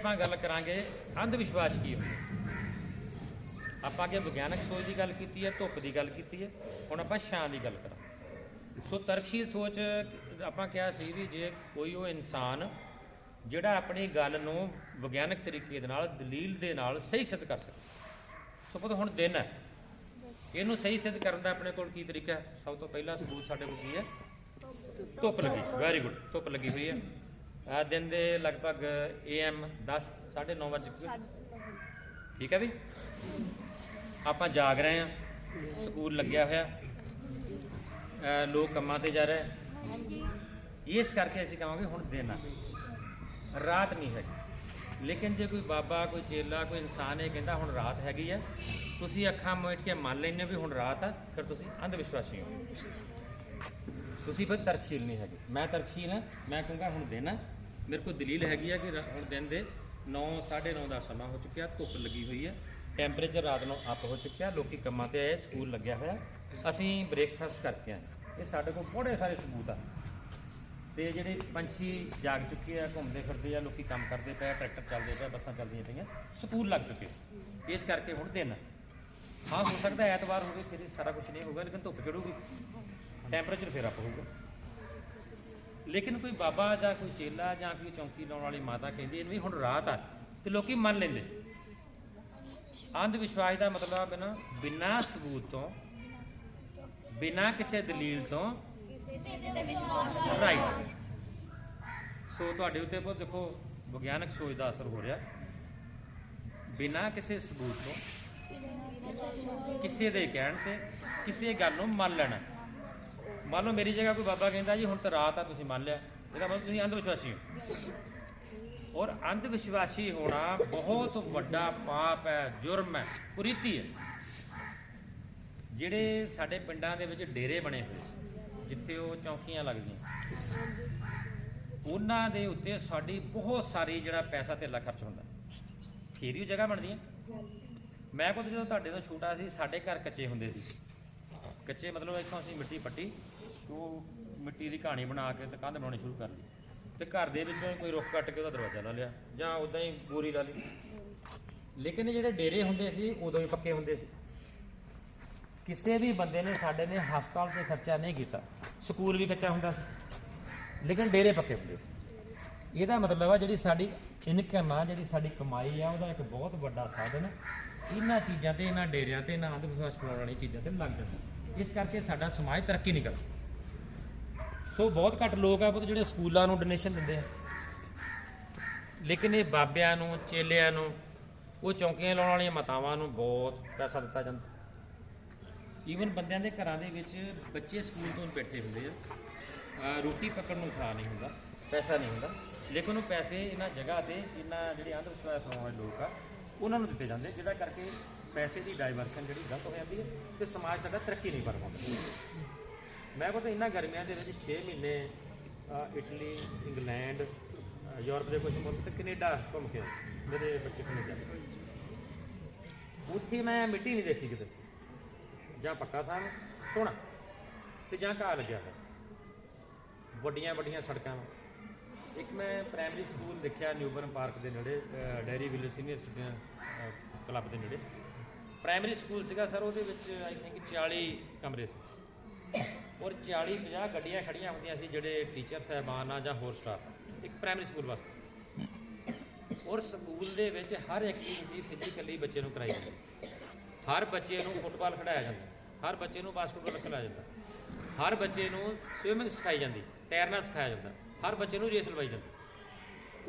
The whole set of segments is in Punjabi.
ਆਪਾਂ ਗੱਲ ਕਰਾਂਗੇ ਅੰਧ ਵਿਸ਼ਵਾਸ ਕੀ ਹੁੰਦਾ? ਆਪਾਂ ਅੱਗੇ ਵਿਗਿਆਨਕ ਸੋਚ ਦੀ ਗੱਲ ਕੀਤੀ ਹੈ, ਧੁੱਪ ਦੀ ਗੱਲ ਕੀਤੀ ਹੈ, ਹੁਣ ਆਪਾਂ ਛਾਂ ਦੀ ਗੱਲ ਕਰਾਂ ਸੋ ਤਰਕਸ਼ੀਲ ਸੋਚ, ਆਪਾਂ ਕਿਹਾ ਸੀ ਵੀ ਜੇ ਕੋਈ ਉਹ ਇਨਸਾਨ ਜਿਹੜਾ ਆਪਣੀ ਗੱਲ ਨੂੰ ਵਿਗਿਆਨਕ ਤਰੀਕੇ ਦੇ ਨਾਲ, ਦਲੀਲ ਦੇ ਨਾਲ ਸਹੀ ਸਿੱਧ ਕਰ ਸਕੇ। ਸੋ ਪਤਾ ਹੁਣ ਦਿਨ ਹੈ। ਇਹਨੂੰ ਸਹੀ ਸਿੱਧ ਕਰਨ ਦਾ ਆਪਣੇ ਕੋਲ ਕੀ ਤਰੀਕਾ ਹੈ? ਸਭ ਤੋਂ ਪਹਿਲਾ ਸਬੂਤ ਸਾਡੇ ਕੋਲ ਕੀ ਹੈ? ਧੁੱਪ ਲੱਗੀ ਵੈਰੀ ਗੁੱਡ ਧੁੱਪ ਲੱਗੀ ਹੋਈ ਹੈ। ਆ ਦਿਨ ਦੇ ਲਗਭਗ AM 10 9:30 ਵਜੇ ਠੀਕ ਹੈ ਵੀ? ਆਪਾਂ ਜਾਗ ਰਹੇ ਹਾਂ ਸਕੂਲ ਲੱਗਿਆ ਹੋਇਆ। ਅਹ ਲੋਕ ਕੰਮਾਂ ਤੇ ਜਾ ਰਹੇ। ਇਸ ਕਰਕੇ ਅਸੀਂ ਕਹਾਂਗੇ ਹੁਣ ਦਿਨ ਆ। ਰਾਤ ਨਹੀਂ ਹੈਗੀ। ਲੇਕਿਨ ਜੇ ਕੋਈ ਬਾਬਾ ਕੋਈ ਚੇਲਾ ਕੋਈ ਇਨਸਾਨ ਇਹ ਕਹਿੰਦਾ ਹੁਣ ਰਾਤ ਹੈਗੀ ਹੈ ਤੁਸੀਂ ਅੱਖਾਂ ਮੀਟ ਕੇ ਮੰਨ ਲੈਂਦੇ ਹੋ ਵੀ ਹੁਣ ਰਾਤ ਆ ਫਿਰ ਤੁਸੀਂ ਅੰਧ ਵਿਸ਼ਵਾਸੀ ਹੋ। ਤੁਸੀਂ ਫਿਰ ਤਰਕਸ਼ੀਲ ਨਹੀਂ ਹੈਗੇ। ਮੈਂ ਤਰਕਸ਼ੀਲ ਹਾਂ ਮੈਂ ਕਹੂੰਗਾ ਹੁਣ ਦਿਨ ਆ ਮੇਰੇ ਕੋਲ ਦਲੀਲ ਹੈਗੀ ਆ ਕਿ ਰਾ- ਹੁਣ ਦਿਨ ਦੇ 9 9:30 ਦਾ ਸਮਾਂ ਹੋ ਚੁੱਕਿਆ ਧੁੱਪ ਲੱਗੀ ਹੋਈ ਹੈ। ਟੈਂਪਰੇਚਰ ਰਾਤ ਨੂੰ ਅਪ ਹੋ ਚੁੱਕਿਆ ਲੋਕੀ ਕੰਮਾਂ ਤੇ ਆਏ ਸਕੂਲ ਲੱਗਿਆ ਹੋਇਆ। ਅਸੀਂ ਬ੍ਰੇਕਫਾਸਟ ਕਰਕੇ ਆਏ। ਇਹ ਸਾਡੇ ਕੋਲ ਬੜੇ ਸਾਰੇ ਸਬੂਤ ਆ। ਤੇ ਜਿਹੜੇ ਪੰਛੀ ਜਾਗ ਚੁੱਕੇ ਆ ਘੁੰਮਦੇ ਫਿਰਦੇ ਆ ਲੋਕੀ ਕੰਮ ਕਰਦੇ ਪਏ ਆ, ਟਰੈਕਟਰ ਚੱਲਦੇ ਪਏ ਆ, ਬੱਸਾਂ ਚੱਲਦੀਆਂ ਪਈਆਂ ਸਕੂਲ ਲੱਗ ਚੁੱਕੇ ਇਸ ਕਰਕੇ ਹੁਣ ਦਿਨ ਆ। ਹਾਂ ਹੋ ਸਕਦਾ ਐਤਵਾਰ ਹੋਵੇ ਫਿਰ ਇਹ ਸਾਰਾ ਕੁਝ ਨਹੀਂ ਹੋਊਗਾ ਲੇਕਿਨ ਧੁੱਪ ਚੜੂਗੀ ਟੈਂਪਰੇਚਰ ਫਿਰ ਅਪ ਹੋਊਗਾ। ਲੇਕਿਨ ਕੋਈ ਬਾਬਾ ਜਾਂ ਕੋਈ ਚੇਲਾ ਜਾਂ ਕੋਈ ਚੌਂਕੀ ਲਾਉਣ ਵਾਲੀ ਮਾਤਾ ਕਹਿੰਦੀ ਇਹਨੂੰ ਵੀ ਹੁਣ ਰਾਤ ਆ। ਤੇ ਲੋਕੀ ਮੰਨ ਲੈਂਦੇ। ਅੰਧ ਵਿਸ਼ਵਾਸ ਦਾ ਮਤਲਬ ਹੈ ਨਾ, ਬਿਨਾਂ ਸਬੂਤ ਤੋਂ, ਬਿਨਾਂ ਕਿਸੇ ਦਲੀਲ ਤੋਂ ਰਾਈਟ ਸੋ ਤੁਹਾਡੇ ਉੱਤੇ ਬਹੁਤ ਦੇਖੋ, ਵਿਗਿਆਨਕ ਸੋਚ ਦਾ ਅਸਰ ਹੋ ਰਿਹਾ। ਬਿਨਾਂ ਕਿਸੇ ਸਬੂਤ ਤੋਂ, ਕਿਸੇ ਦੇ ਕਹਿਣ ਤੇ, ਕਿਸੇ ਗੱਲ ਨੂੰ ਮੰਨ ਲੈਣਾ। ਮੰਨ ਲਓ ਮੇਰੀ ਜਗ੍ਹਾ ਕੋਈ ਬਾਬਾ ਕਹਿੰਦਾ ਜੀ, ਹੁਣ ਤਾਂ ਰਾਤ ਆ, ਤੁਸੀਂ ਮੰਨ ਲਿਆ। ਇਹਦਾ ਮਤਲਬ ਤੁਸੀਂ ਅੰਧ ਵਿਸ਼ਵਾਸੀ ਹੋ। ਔਰ ਅੰਧ ਵਿਸ਼ਵਾਸੀ ਹੋਣਾ ਬਹੁਤ ਵੱਡਾ ਪਾਪ ਹੈ, ਜੁਰਮ ਹੈ, ਕੁਰੀਤੀ ਹੈ। ਜਿਹੜੇ ਸਾਡੇ ਪਿੰਡਾਂ ਦੇ ਵਿੱਚ ਡੇਰੇ ਬਣੇ ਹੋਏ ਜਿੱਥੇ ਉਹ ਚੌਕੀਆਂ ਲੱਗਦੀਆਂ। ਉਹਨਾਂ ਦੇ ਉੱਤੇ ਸਾਡੀ ਬਹੁਤ ਸਾਰੀ ਜਿਹੜਾ ਪੈਸਾ ਧੇਲਾ ਖਰਚ ਹੁੰਦਾ। ਫੇਰ ਹੀ ਉਹ ਜਗ੍ਹਾ ਬਣਦੀ ਹੈ ਮੈਂ ਖੁਦ ਜਦੋਂ ਤੁਹਾਡੇ ਤੋਂ ਛੋਟਾ ਸੀ, ਸਾਡੇ ਘਰ ਕੱਚੇ ਹੁੰਦੇ ਸੀ। ਕੱਚੇ ਮਤਲਬ ਇੱਥੋਂ ਅਸੀਂ ਮਿੱਟੀ ਪੱਟੀ ਉਹ ਮਿੱਟੀ ਦੀ ਕਹਾਣੀ ਬਣਾ ਕੇ ਤੇ ਕੰਧ ਬਣਾਉਣੀ ਸ਼ੁਰੂ ਕਰ ਲਈ ਤੇ ਘਰ ਦੇ ਵਿੱਚ ਕੋਈ ਰੁੱਖ ਕੱਟ ਕੇ ਉਹਦਾ ਦਰਵਾਜ਼ਾ ਲਾ ਲਿਆ ਜਾਂ ਉਦਾਂ ਹੀ ਬੋਰੀ ਲਾ ਲਈ। ਲੇਕਿਨ ਜਿਹੜੇ ਡੇਰੇ ਹੁੰਦੇ ਸੀ, ਉਦੋਂ ਹੀ ਪੱਕੇ ਹੁੰਦੇ ਸੀ। ਕਿਸੇ ਵੀ ਬੰਦੇ ਨੇ ਸਾਡੇ ਨੇ ਹਸਪਤਾਲ ਤੇ ਖਰਚਾ ਨਹੀਂ ਕੀਤਾ। ਸਕੂਲ ਵੀ ਕੱਚਾ ਹੁੰਦਾ ਸੀ। ਲੇਕਿਨ ਡੇਰੇ ਪੱਕੇ ਹੁੰਦੇ ਸੀ। ਇਹਦਾ ਮਤਲਬ ਆ ਜਿਹੜੀ ਸਾਡੀ ਇਨਕਮ ਆ, ਜਿਹੜੀ ਸਾਡੀ ਕਮਾਈ ਆ, ਉਹਦਾ ਇੱਕ ਬਹੁਤ ਵੱਡਾ ਸਾਧਨ ਇਹਨਾਂ ਚੀਜ਼ਾਂ ਤੇ, ਇਹਨਾਂ ਡੇਰਿਆਂ ਤੇ, ਇਹਨਾਂ ਅੰਧ ਵਿਸ਼ਵਾਸ ਫੈਲਾਉਣ ਵਾਲੀਆਂ ਚੀਜ਼ਾਂ ਤੇ ਲੱਗ ਜਾਂਦਾ। ਇਸ ਕਰਕੇ ਸਾਡਾ ਸਮਾਜ ਤਰੱਕੀ ਨਹੀਂ ਕਰਦਾ। ਸੋ ਬਹੁਤ ਘੱਟ ਲੋਕ ਆ ਪੁੱਤ ਜਿਹੜੇ ਸਕੂਲਾਂ ਨੂੰ ਡੋਨੇਸ਼ਨ ਦਿੰਦੇ ਆ। ਲੇਕਿਨ ਇਹ ਬਾਬਿਆਂ ਨੂੰ, ਚੇਲਿਆਂ ਨੂੰ, ਉਹ ਚੌਂਕੀਆਂ ਲਾਉਣ ਵਾਲੀਆਂ ਮਾਤਾਵਾਂ ਨੂੰ ਬਹੁਤ ਪੈਸਾ ਦਿੱਤਾ ਜਾਂਦਾ। ਈਵਨ ਬੰਦਿਆਂ ਦੇ ਘਰਾਂ ਦੇ ਵਿੱਚ ਬੱਚੇ ਸਕੂਲ ਤੋਂ ਬੈਠੇ ਹੁੰਦੇ ਆ। ਰੋਟੀ ਪੱਕਣ ਨੂੰ ਖਾ ਨਹੀਂ ਹੁੰਦਾ, ਪੈਸਾ ਨਹੀਂ ਹੁੰਦਾ। ਲੇਕਿਨ ਉਹ ਪੈਸੇ ਇਹਨਾਂ ਜਗ੍ਹਾ ਤੇ, ਇਹਨਾਂ ਜਿਹੜੇ ਅੰਧ ਵਿਸ਼ਵਾਸ ਹੋਣ ਵਾਲੇ ਲੋਕ ਆ, ਉਹਨਾਂ ਨੂੰ ਦਿੱਤੇ ਜਾਂਦੇ ਜਿਹਦਾ ਕਰਕੇ ਪੈਸੇ ਦੀ ਡਾਇਵਰਸ਼ਨ ਜਿਹੜੀ ਗਲਤ ਹੋ ਜਾਂਦੀ ਹੈ ਤੇ ਸਮਾਜ ਸਾਡਾ ਤਰੱਕੀ ਨਹੀਂ ਕਰ ਪਾਉਂਦਾ ਮੈਂ ਕਹਿੰਦਾ ਇਹਨਾਂ ਗਰਮੀਆਂ ਦੇ ਵਿੱਚ 6 ਮਹੀਨੇ ਇਟਲੀ, ਇੰਗਲੈਂਡ ਯੂਰਪ ਦੇ ਕੁਝ ਮੁਲਕ ਤੇ ਕੈਨੇਡਾ ਘੁੰਮ ਕੇ ਮੇਰੇ ਬੱਚੇ ਕੈਨੇਡਾ। ਉੱਥੇ ਮੈਂ ਮਿੱਟੀ ਨਹੀਂ ਦੇਖੀ ਕਿਤੇ। ਜਾਂ ਪੱਕਾ ਥਾਂ ਸੋਹਣਾ, ਤੇ ਜਾਂ ਘਾਹ ਲੱਗਿਆ ਹੋਇਆ। ਵੱਡੀਆਂ ਵੱਡੀਆਂ ਸੜਕਾਂ ਇੱਕ ਮੈਂ ਪ੍ਰਾਇਮਰੀ ਸਕੂਲ ਦੇਖਿਆ, ਨਿਊਬਰਨ ਪਾਰਕ ਦੇ ਨੇੜੇ ਅਹ Dairy Village senior citizen club ਦੇ ਨੇੜੇ। ਪ੍ਰਾਇਮਰੀ ਸਕੂਲ ਸੀਗਾ ਸਰ, ਉਹਦੇ ਵਿੱਚ ਆਈ ਥਿੰਕ 40 ਕਮਰੇ ਸੀ। ਔਰ 40 50 ਗੱਡੀਆਂ ਖੜੀਆਂ ਹੁੰਦੀਆਂ ਸੀ ਜਿਹੜੇ ਟੀਚਰ ਸਹਿਬਾਨ ਆ ਜਾਂ ਹੋਰ ਸਟਾਫ ਇੱਕ ਪ੍ਰਾਇਮਰੀ ਸਕੂਲ ਵਾਸਤੇ। ਔਰ ਸਕੂਲ ਦੇ ਵਿੱਚ ਹਰ ਐਕਟੀਵਿਟੀ ਫਿਜ਼ੀਕਲੀ ਬੱਚੇ ਨੂੰ ਕਰਾਈ ਜਾਂਦੀ। ਹਰ ਬੱਚੇ ਨੂੰ ਫੁੱਟਬਾਲ ਖਿਡਾਇਆ ਜਾਂਦਾ। ਹਰ ਬੱਚੇ ਨੂੰ ਬਾਸਕਟਬਾਲ ਖਿਡਾਇਆ ਜਾਂਦਾ। ਹਰ ਬੱਚੇ ਨੂੰ ਸਵਿਮਿੰਗ ਸਿਖਾਈ ਜਾਂਦੀ। ਤੈਰਨਾ ਸਿਖਾਇਆ ਜਾਂਦਾ। ਹਰ ਬੱਚੇ ਨੂੰ ਰੇਸ ਲਵਾਈ ਜਾਂਦੀ।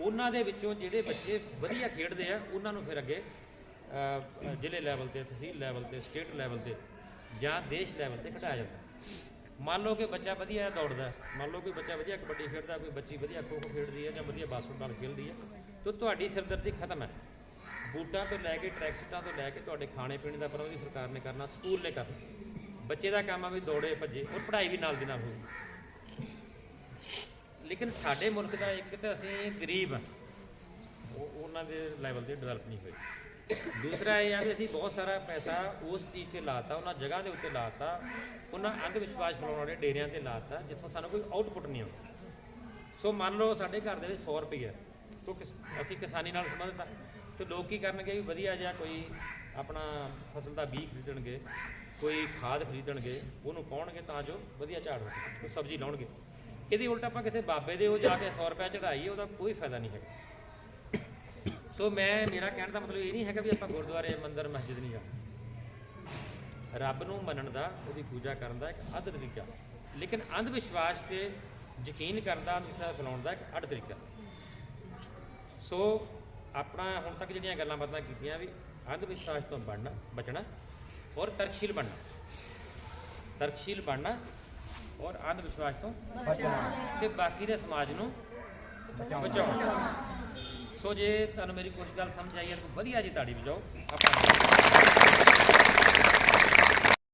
ਉਹਨਾਂ ਦੇ ਵਿੱਚੋਂ ਜਿਹੜੇ ਬੱਚੇ ਵਧੀਆ ਖੇਡਦੇ ਆ, ਉਹਨਾਂ ਨੂੰ ਫਿਰ ਅੱਗੇ ਜ਼ਿਲ੍ਹੇ ਲੈਵਲ ਤੇ, ਤਹਿਸੀਲ ਲੈਵਲ ਤੇ ਸਟੇਟ ਲੈਵਲ ਤੇ ਜਾਂ ਦੇਸ਼ ਲੈਵਲ ਤੇ ਖਿਡਾਇਆ ਜਾਂਦਾ। ਮੰਨ ਲਓ ਕਿ ਬੱਚਾ ਵਧੀਆ ਦੌੜਦਾ, ਮੰਨ ਲਓ ਕਿ ਬੱਚਾ ਵਧੀਆ ਕਬੱਡੀ ਖੇਡਦਾ, ਕੋਈ ਬੱਚੀ ਵਧੀਆ ਖੋ ਖੋ ਖੇਡਦੀ ਹੈ ਜਾਂ ਵਧੀਆ ਬਾਸਕਟਬਾਲ ਖੇਡਦੀ ਹੈ, ਤਾਂ ਤੁਹਾਡੀ ਸਿਰਦਰਦੀ ਖਤਮ ਹੈ। ਬੂਟਾਂ ਤੋਂ ਲੈ ਕੇ ਟਰੈਕ ਸੂਟਾਂ ਤੋਂ ਲੈ ਕੇ ਤੁਹਾਡੇ ਖਾਣੇ ਪੀਣੇ ਦਾ ਪ੍ਰਬੰਧ ਵੀ ਸਰਕਾਰ ਨੇ ਕਰਨਾ ਸਕੂਲ ਨੇ ਕਰਨਾ। ਬੱਚੇ ਦਾ ਕੰਮ ਆ ਵੀ ਦੌੜੇ, ਭੱਜੇ ਔਰ ਪੜ੍ਹਾਈ ਵੀ ਨਾਲ ਦੀ ਨਾਲ ਹੋਵੇ ਲੇਕਿਨ ਸਾਡੇ ਮੁਲਕ ਦਾ ਇੱਕ ਤਾਂ ਅਸੀਂ ਗਰੀਬ ਆ ਉਹਨਾਂ ਦੇ ਲੈਵਲ ਤੇ ਡਿਵੈਲਪ ਨਹੀਂ ਹੋਈ ਦੂਸਰਾ ਇਹ ਆ ਵੀ ਅਸੀਂ ਬਹੁਤ ਸਾਰਾ ਪੈਸਾ ਉਸ ਚੀਜ਼ ਤੇ ਲਾਤਾ, ਉਹਨਾਂ ਜਗ੍ਹਾ ਦੇ ਉੱਤੇ ਲਾਤਾ, ਉਹਨਾਂ ਅੰਧ ਵਿਸ਼ਵਾਸ ਫੈਲਾਉਣ ਵਾਲੇ ਡੇਰਿਆਂ ਤੇ ਲਾਤਾ, ਜਿੱਥੋਂ ਸਾਨੂੰ ਕੋਈ ਆਊਟਪੁੱਟ ਨਹੀਂ ਆਉਂਦਾ। ਸੋ ਮੰਨ ਲਓ ਸਾਡੇ ਘਰ ਦੇ ਵਿੱਚ 100 ਰੁਪਏ ਤੋਂ ਕਿਸ- ਅਸੀਂ ਕਿਸਾਨੀ ਨਾਲ ਸੰਬੰਧਿਤ ਹਾਂ ਤੇ ਲੋਕ ਕੀ ਕਰਨਗੇ ਵੀ ਵਧੀਆ ਜਿਹਾ ਕੋਈ ਆਪਣਾ ਫਸਲ ਦਾ ਬੀਜ ਖਰੀਦਣਗੇ, ਕੋਈ ਖਾਦ ਖਰੀਦਣਗੇ, ਉਹਨੂੰ ਪਾਉਣਗੇ ਤਾਂ ਜੋ ਵਧੀਆ ਝਾੜ ਹੋਵੇ ਕੋਈ ਸਬਜ਼ੀ ਲਾਉਣਗੇ। ਇਹਦੀ ਉਲਟ ਆਪਾਂ ਕਿਸੇ ਬਾਬੇ ਦੇ ਉਹ ਜਾ ਕੇ 100 ਰੁਪਏ ਚੜਾਈਏ ਉਹਦਾ ਕੋਈ ਫਾਇਦਾ ਨਹੀਂ ਹੈਗਾ। ਸੋ ਮੈਂ, ਮੇਰਾ ਕਹਿਣ ਦਾ ਮਤਲਬ ਇਹ ਨਹੀਂ ਹੈਗਾ ਵੀ ਆਪਾਂ ਗੁਰਦੁਆਰੇ ਮੰਦਿਰ, ਮਸਜਿਦ ਨਹੀਂ ਜਾਣਾ। ਰੱਬ ਨੂੰ ਮੰਨਣ ਦਾ, ਉਹਦੀ ਪੂਜਾ ਕਰਨ ਦਾ ਇੱਕ ਅੱਧ ਤਰੀਕਾ। ਲੇਕਿਨ ਅੰਧ ਵਿਸ਼ਵਾਸ ਤੇ ਯਕੀਨ ਕਰਨ ਦਾ ਅੰਧ ਵਿਸ਼ਵਾਸ ਫੈਲਾਉਣ ਦਾ ਇੱਕ ਅੱਧ ਤਰੀਕਾ। ਸੋ ਆਪਣਾ ਹੁਣ ਤੱਕ ਜਿਹੜੀਆਂ ਗੱਲਾਂ ਬਾਤਾਂ ਕੀਤੀਆਂ ਵੀ ਅੰਧ ਵਿਸ਼ਵਾਸ ਤੋਂ ਬਣਨਾ, ਬਚਣਾ ਔਰ ਤਰਕਸ਼ੀਲ ਬਣਨਾ। ਤਰਕਸ਼ੀਲ ਬਣਨਾ ਔਰ ਅੰਧ ਵਿਸ਼ਵਾਸ ਤੋਂ ਬਚਣਾ। ਤੇ ਬਾਕੀ ਦੇ ਸਮਾਜ ਨੂੰ ਬਚਾਉਣਾ ਬਚਾਉਣਾ। ਸੋ ਜੇ, ਤੁਹਾਨੂੰ ਮੇਰੀ ਕੁਝ ਗੱਲ ਸਮਝ ਆਈ ਹੈ ਤਾਂ ਵਧੀਆ ਜੀ ਤਾੜੀ ਵਜਾਓ ਆਪਾਂ